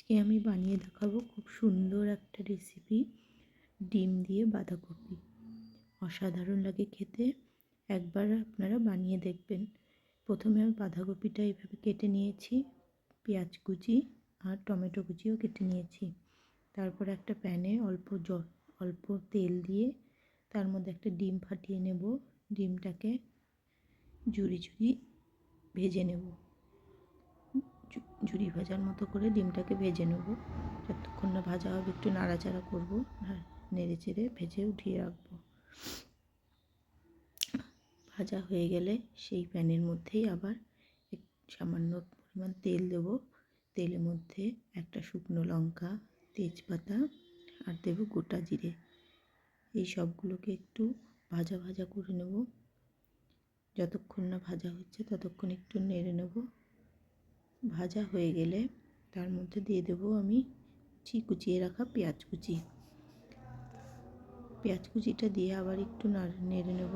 আজকে আমি বানিয়ে দেখাবো খুব সুন্দর একটা রেসিপি ডিম দিয়ে বাঁধাকপি। অসাধারণ লাগে খেতে। একবার আপনারা বানিয়ে দেখবেন। প্রথমে আমি বাঁধাকপিটা এইভাবে কেটে নিয়েছি। পেঁয়াজ কুচি আর টমেটো কুচিও কেটে নিয়েছি। তারপর একটা প্যানে অল্প জল অল্প তেল দিয়ে তার মধ্যে একটা ডিম ফাটিয়ে নেব। ডিমটাকে ঝুড়ি ঝুড়ি ভেজে নেব। ঝুড়ি ভাজার মতো করে ডিমটাকে ভেজে নেব। যতক্ষণ না ভাজা হবে, একটু নাড়াচাড়া করব নেড়ে চেড়ে ভেজে উঠিয়ে রাখব। ভাজা হয়ে গেলে সেই প্যানের মধ্যেই আবার সামান্য পরিমাণ তেল দেব। তেলের মধ্যে একটা শুকনো লঙ্কা, তেজপাতা আর দেব গোটা জিরে। এই সবগুলোকে একটু ভাজা ভাজা করে নেব। যতক্ষণ না ভাজা হচ্ছে, ততক্ষণ একটু নেড়ে নেব। ভাজা হয়ে গেলে তার মধ্যে দিয়ে দেবো আমি কুচি, কুচিয়ে রাখা পেঁয়াজ কুচি। পেঁয়াজ কুচিটা দিয়ে আবার একটু নেড়ে নেব।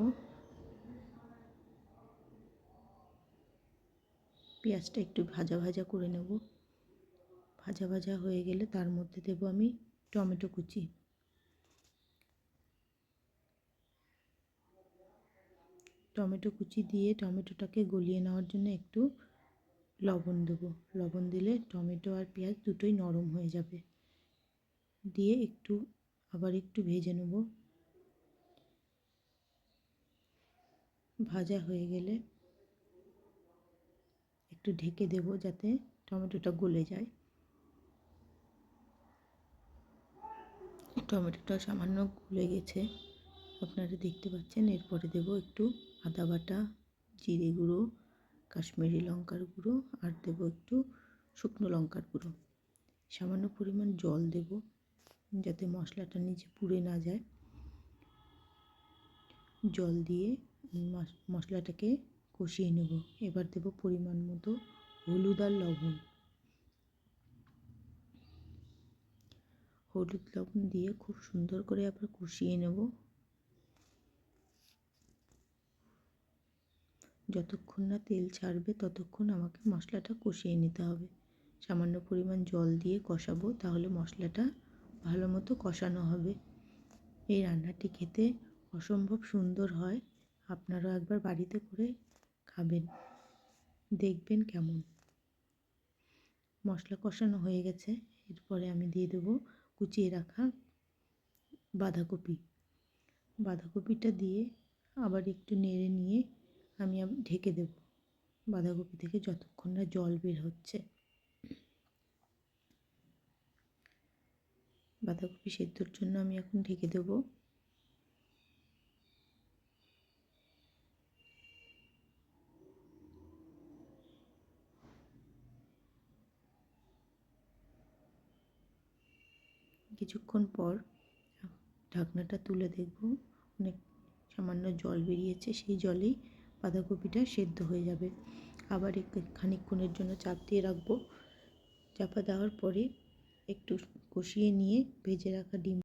পেঁয়াজটা একটু ভাজা ভাজা করে নেব। ভাজা ভাজা হয়ে গেলে তার মধ্যে দেব আমি টমেটো কুচি। টমেটো কুচি দিয়ে টমেটোটাকে গলিয়ে নেওয়ার জন্য একটু লবণ দেবো। লবণ দিলে টমেটো আর পেঁয়াজ দুটোই নরম হয়ে যাবে। দিয়ে একটু, আবার একটু ভেজে নেব। ভাজা হয়ে গেলে একটু ঢেকে দেব যাতে টমেটোটা গলে যায়। টমেটোটা সামান্য গলে গেছে। আপনারা দেখতে পাচ্ছেন, এরপরে দেব একটু আদা বাটা, জিরে গুঁড়ো কাশ্মীরি লঙ্কার গুঁড়ো আর দেবো একটু শুকনো লঙ্কার গুঁড়ো। সামান্য পরিমাণ জল দেব যাতে মশলাটা নিচে পুড়ে না যায়। জল দিয়ে মশলাটাকে কষিয়ে নেব। এবার দেব পরিমাণ মতো হলুদ আর লবণ। হলুদ লবণ দিয়ে খুব সুন্দর করে আবার কষিয়ে নেব। যতক্ষণ না তেল ছাড়বে, ততক্ষণ আমাকে মশলাটা কষিয়ে নিতে হবে। সামান্য পরিমাণ জল দিয়ে কষাবো, তাহলে মশলাটা ভালো মতো কষানো হবে। এই রান্নাটি খেতে অসম্ভব সুন্দর হয়। আপনারাও একবার বাড়িতে করে খাবেন। দেখবেন কেমন। মশলা কষানো হয়ে গেছে। এরপরে আমি দিয়ে দেবো কুচিয়ে রাখা বাঁধাকপি। বাঁধাকপিটা দিয়ে আবার একটু নেড়ে নিয়ে আমি ঢেকে দেব। বাঁধাকপি থেকে যতক্ষণ না জল বের হচ্ছে। বাঁধাকপি সেদ্ধর জন্য আমি এখন ঢেকে দেব। কিছুক্ষণ পর ঢাকনাটা তুলে দেখব। অনেক সামান্য জল বেরিয়েছে, সেই জলেই বাঁধাকপিটা সেদ্ধ হয়ে যাবে। আবার খানিকক্ষণের জন্য চাপ দিয়ে রাখব। চাপা দেওয়ার পরে একটু কষিয়ে নিয়ে ভেজে রাখা ডিম